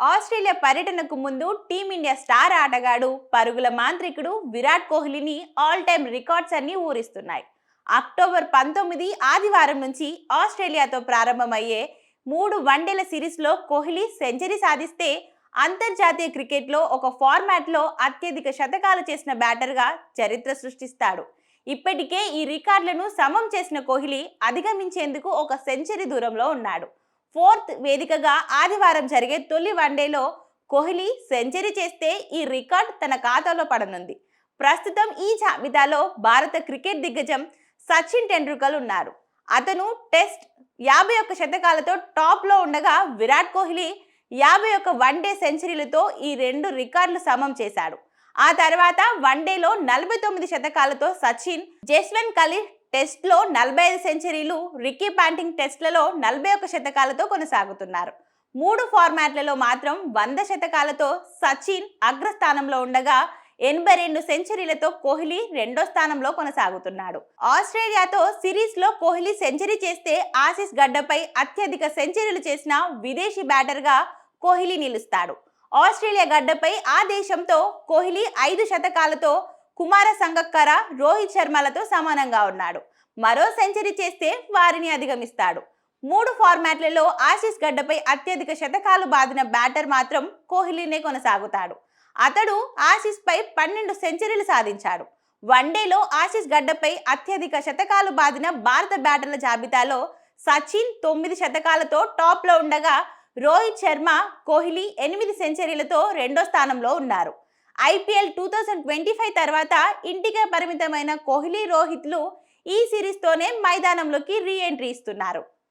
Australia పర్యటనకు ముందు team India star ఆటగాడు పరుగుల మాంత్రికుడు విరాట్ కోహ్లీని ఆల్ టైమ్ రికార్డ్స్ అన్ని ఊరిస్తున్నాయి. అక్టోబర్ పంతొమ్మిది ఆదివారం నుంచి ఆస్ట్రేలియాతో ప్రారంభమయ్యే మూడు వన్డేల సిరీస్లో కోహ్లీ సెంచరీ సాధిస్తే అంతర్జాతీయ క్రికెట్లో ఒక ఫార్మాట్లో అత్యధిక శతకాలు చేసిన బ్యాటర్గా చరిత్ర సృష్టిస్తాడు. ఇప్పటికే ఈ రికార్డులను సమం చేసిన కోహ్లీ అధిగమించేందుకు ఒక సెంచరీ దూరంలో ఉన్నాడు. ఫోర్త్ వేదికగా ఆదివారం జరిగే తొలి వన్డేలో కోహ్లీ సెంచరీ చేస్తే ఈ రికార్డ్ తన ఖాతాలో పడనుంది. ప్రస్తుతం ఈ జాబితాలో భారత క్రికెట్ దిగ్గజం సచిన్ టెండూల్కర్ ఉన్నారు. అతను టెస్ట్ యాభై ఒక్క శతకాలతో టాప్లో ఉండగా విరాట్ కోహ్లీ యాభై ఒక్క వన్డే సెంచరీలతో ఈ రెండు రికార్డులు సమం చేశాడు. ఆ తర్వాత వన్డేలో నలభై తొమ్మిది శతకాలతో సచిన్ జస్వెన్ కలీ టెస్ట్లో నలభై ఐదు సెంచరీలు రిక్కీ ప్యాంటింగ్ టెస్ట్లలో నలభై ఒక్క శతకాలతో కొనసాగుతున్నారు. మూడు ఫార్మాట్లలో మాత్రం వంద శతకాలతో సచిన్ అగ్రస్థానంలో ఉండగా ఎనభై రెండు సెంచరీలతో కోహ్లీ రెండో స్థానంలో కొనసాగుతున్నాడు. ఆస్ట్రేలియాతో సిరీస్లో కోహ్లీ సెంచరీ చేస్తే ఆసిస్ గడ్డపై అత్యధిక సెంచరీలు చేసిన విదేశీ బ్యాటర్గా కోహ్లీ నిలుస్తాడు. ఆస్ట్రేలియా గడ్డపై ఆ దేశంతో కోహ్లీ ఐదు శతకాలతో కుమార సంగక్కర రోహిత్ శర్మలతో సమానంగా ఉన్నాడు. మరో సెంచరీ చేస్తే వారిని అధిగమిస్తాడు. మూడు ఫార్మాట్లలో ఆశీస్ గడ్డపై అత్యధిక శతకాలు బాదిన బ్యాటర్ మాత్రం కోహ్లీనే కొనసాగుతాడు. అతడు ఆశీస్పై పన్నెండు సెంచరీలు సాధించాడు. వన్డేలో ఆశీస్ గడ్డపై అత్యధిక శతకాలు బాదిన భారత బ్యాటర్ల జాబితాలో సచిన్ తొమ్మిది శతకాలతో టాప్లో ఉండగా రోహిత్ శర్మ కోహ్లీ ఎనిమిది సెంచరీలతో రెండో స్థానంలో ఉన్నారు. IPL two thousand twenty five తర్వాత ఇంటికే పరిమితమైన కోహ్లీ రోహిత్లు ఈ సిరీస్తోనే మైదానంలోకి రీ ఎంట్రీ ఇస్తున్నారు.